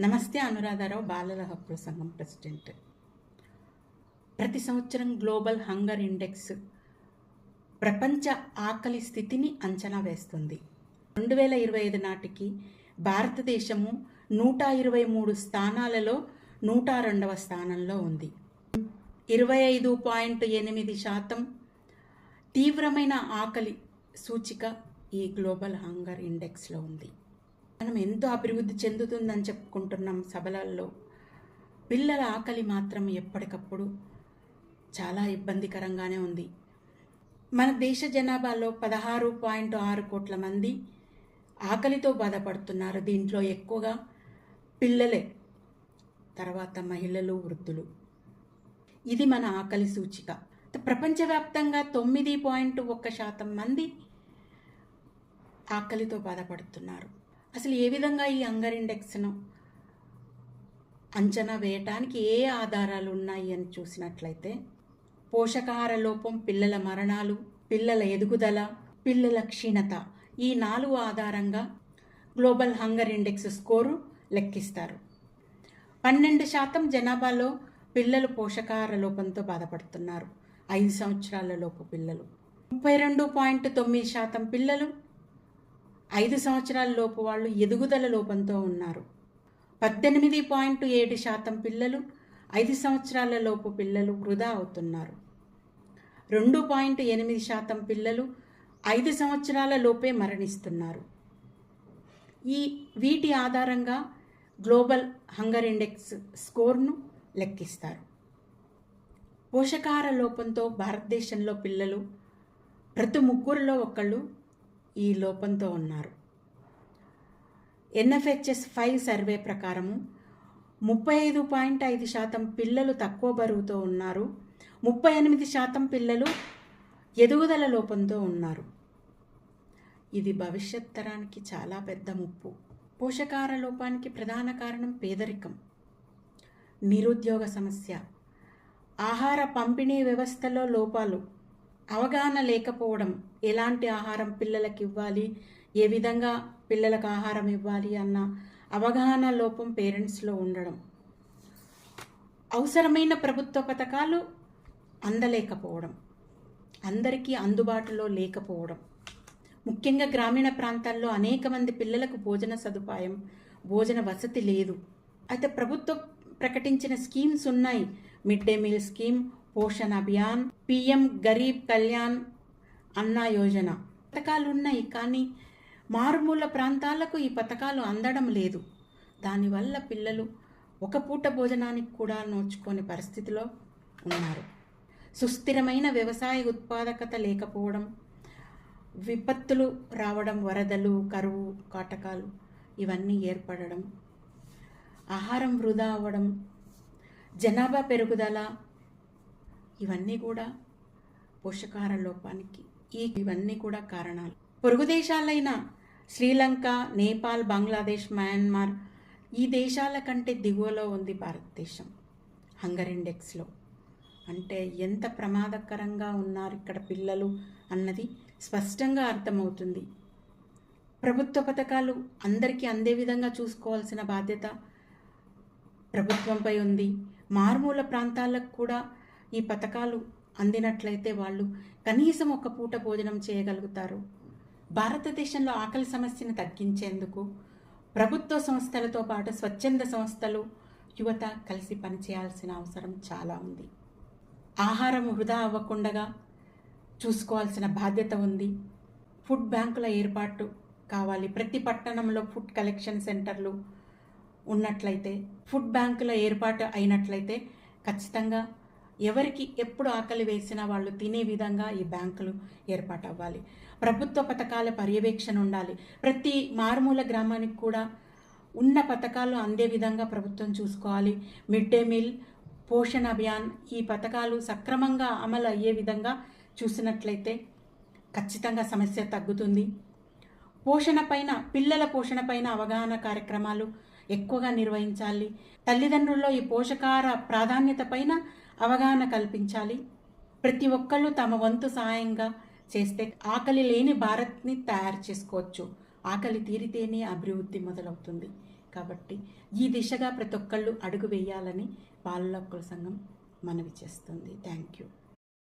నమస్తే అనురాధారావు బాలల హక్కుల సంఘం ప్రెసిడెంట్. ప్రతి సంవత్సరం గ్లోబల్ హంగర్ ఇండెక్స్ ప్రపంచ ఆకలి స్థితిని అంచనా వేస్తుంది. రెండు వేల ఇరవై ఐదు నాటికి భారతదేశము నూట ఇరవై మూడు స్థానాలలో నూట రెండవ స్థానంలో ఉంది. ఇరవై ఐదు పాయింట్ ఎనిమిది శాతం తీవ్రమైన ఆకలి సూచిక ఈ గ్లోబల్ హంగర్ ఇండెక్స్లో ఉంది. మనం ఎంతో అభివృద్ధి చెందుతుందని చెప్పుకుంటున్నాం సభలలో. పిల్లల ఆకలి మాత్రం ఎప్పటికప్పుడు చాలా ఇబ్బందికరంగానే ఉంది. మన దేశ జనాభాలో పదహారు పాయింట్ ఆరు కోట్ల మంది ఆకలితో బాధపడుతున్నారు. దీంట్లో ఎక్కువగా పిల్లలే తర్వాత మహిళలు వృద్ధులు. ఇది మన ఆకలి సూచిక. ప్రపంచవ్యాప్తంగా తొమ్మిది పాయింట్ ఒక్క శాతం మంది ఆకలితో బాధపడుతున్నారు. అసలు ఏ విధంగా ఈ హంగర్ ఇండెక్స్ను అంచనా వేయటానికి ఏ ఆధారాలు ఉన్నాయి అని చూసినట్లయితే పోషకాహార లోపం పిల్లల మరణాలు పిల్లల ఎదుగుదల పిల్లల క్షీణత ఈ నాలుగు ఆధారంగా గ్లోబల్ హంగర్ ఇండెక్స్ స్కోరు లెక్కిస్తారు. పన్నెండు శాతం జనాభాలో పిల్లలు పోషకాహార లోపంతో బాధపడుతున్నారు. ఐదు సంవత్సరాల లోపు పిల్లలు. ముప్పై రెండు పాయింట్ తొమ్మిది శాతం పిల్లలు ఐదు సంవత్సరాల లోపు వాళ్ళు ఎదుగుదల లోపంతో ఉన్నారు. పద్దెనిమిది పాయింట్ ఏడు శాతం పిల్లలు ఐదు సంవత్సరాల లోపు పిల్లలు వృధా అవుతున్నారు. రెండు పాయింట్ ఎనిమిది శాతం పిల్లలు ఐదు సంవత్సరాల లోపే మరణిస్తున్నారు. ఈ వీటి ఆధారంగా గ్లోబల్ హంగర్ ఇండెక్స్ స్కోర్ను లెక్కిస్తారు. పోషకాహార లోపంతో భారతదేశంలో పిల్లలు ప్రతి ముగ్గురులో ఒకళ్ళు ఈ లోపంతో ఉన్నారు. ఎన్ఎఫ్హెచ్ఎస్ ఫైవ్ సర్వే ప్రకారము ముప్పై ఐదు పాయింట్ ఐదు శాతం పిల్లలు తక్కువ బరువుతో ఉన్నారు. ముప్పై ఎనిమిది శాతం పిల్లలు ఎదుగుదల లోపంతో ఉన్నారు. ఇది భవిష్యత్ తరానికి చాలా పెద్ద ముప్పు. పోషకార లోపానికి ప్రధాన కారణం పేదరికం. నిరుద్యోగ సమస్య. ఆహార పంపిణీ వ్యవస్థలో లోపాలు. అవగాహన లేకపోవడం ఎలాంటి ఆహారం పిల్లలకు ఇవ్వాలి ఏ విధంగా పిల్లలకు ఆహారం ఇవ్వాలి అన్న అవగాహన లోపం పేరెంట్స్లో ఉండడం. అవసరమైన ప్రభుత్వ పథకాలు అందలేకపోవడం. అందరికీ అందుబాటులో లేకపోవడం. ముఖ్యంగా గ్రామీణ ప్రాంతాల్లో అనేక మంది పిల్లలకు భోజన సదుపాయం భోజన వసతి లేదు. అయితే ప్రభుత్వం ప్రకటించిన స్కీమ్స్ ఉన్నాయి. Mid day meal scheme Poshan Abhiyan PM Garib Kalyan Anna Yojana. పథకాలు ఉన్నాయి కానీ మారుమూల ప్రాంతాలకు ఈ పథకాలు అందడం లేదు. దానివల్ల పిల్లలు ఒక పూట భోజనానికి కూడా నోచుకోని పరిస్థితిలో ఉన్నారు. సుస్థిరమైన వ్యవసాయ ఉత్పాదకత లేకపోవడం విపత్తులు రావడం వరదలు కరువు కాటకాలు ఇవన్నీ ఏర్పడడం ఆహారం వృధా అవ్వడం జనాభా పెరుగుదల ఇవన్నీ కూడా పోషకాహార లోపానికి ఈ ఇవన్నీ కూడా కారణాలు. పొరుగు దేశాలైన శ్రీలంక నేపాల్ బంగ్లాదేశ్ మయన్మార్ ఈ దేశాల కంటే దిగువలో ఉంది భారతదేశం. హంగర్ ఇండెక్స్లో. అంటే ఎంత ప్రమాదకరంగా ఉన్నారు ఇక్కడ పిల్లలు అన్నది స్పష్టంగా అర్థమవుతుంది. ప్రభుత్వ పథకాలు అందరికీ అందే విధంగా చూసుకోవాల్సిన బాధ్యత ప్రభుత్వంపై ఉంది. మారుమూల ప్రాంతాలకు కూడా ఈ పథకాలు అందినట్లయితే వాళ్ళు కనీసం ఒక పూట భోజనం చేయగలుగుతారు. భారతదేశంలో ఆకలి సమస్యను తగ్గించేందుకు ప్రభుత్వ సంస్థలతో పాటు స్వచ్ఛంద సంస్థలు యువత కలిసి పనిచేయాల్సిన అవసరం చాలా ఉంది. ఆహారం వృధా అవ్వకుండా చూసుకోవాల్సిన బాధ్యత ఉంది. ఫుడ్ బ్యాంకుల ఏర్పాటు కావాలి. ప్రతి పట్టణంలో ఫుడ్ కలెక్షన్ సెంటర్లు ఉన్నట్లయితే ఫుడ్ బ్యాంకుల ఏర్పాటు అయినట్లయితే ఖచ్చితంగా ఎవరికి ఎప్పుడు ఆకలి వేసినా వాళ్ళు తినే విధంగా ఈ బ్యాంకులు ఏర్పాటు అవ్వాలి ప్రభుత్వ పథకాల పర్యవేక్షణ ఉండాలి. ప్రతి మారుమూల గ్రామానికి కూడా ఉన్న పథకాలు అందే విధంగా ప్రభుత్వం చూసుకోవాలి. మిడ్ డే మీల్ పోషణ అభియాన్ ఈ పథకాలు సక్రమంగా అమలు అయ్యే విధంగా చూసినట్లయితే ఖచ్చితంగా సమస్య తగ్గుతుంది. పోషణ పైన పిల్లల పోషణ పైన అవగాహన కార్యక్రమాలు ఎక్కువగా నిర్వహించాలి. తల్లిదండ్రుల్లో ఈ పోషకాహార ప్రాధాన్యత పైన అవగాహన కల్పించాలి. ప్రతి ఒక్కళ్ళు తమ వంతు సహాయంగా చేస్తే ఆకలి లేని భారత్ని తయారు చేసుకోవచ్చు. ఆకలి తీరితేనే అభివృద్ధి మొదలవుతుంది. కాబట్టి ఈ దిశగా ప్రతి ఒక్కళ్ళు అడుగు వేయాలని బాలల సంఘం మనవి చేస్తుంది. Thank you.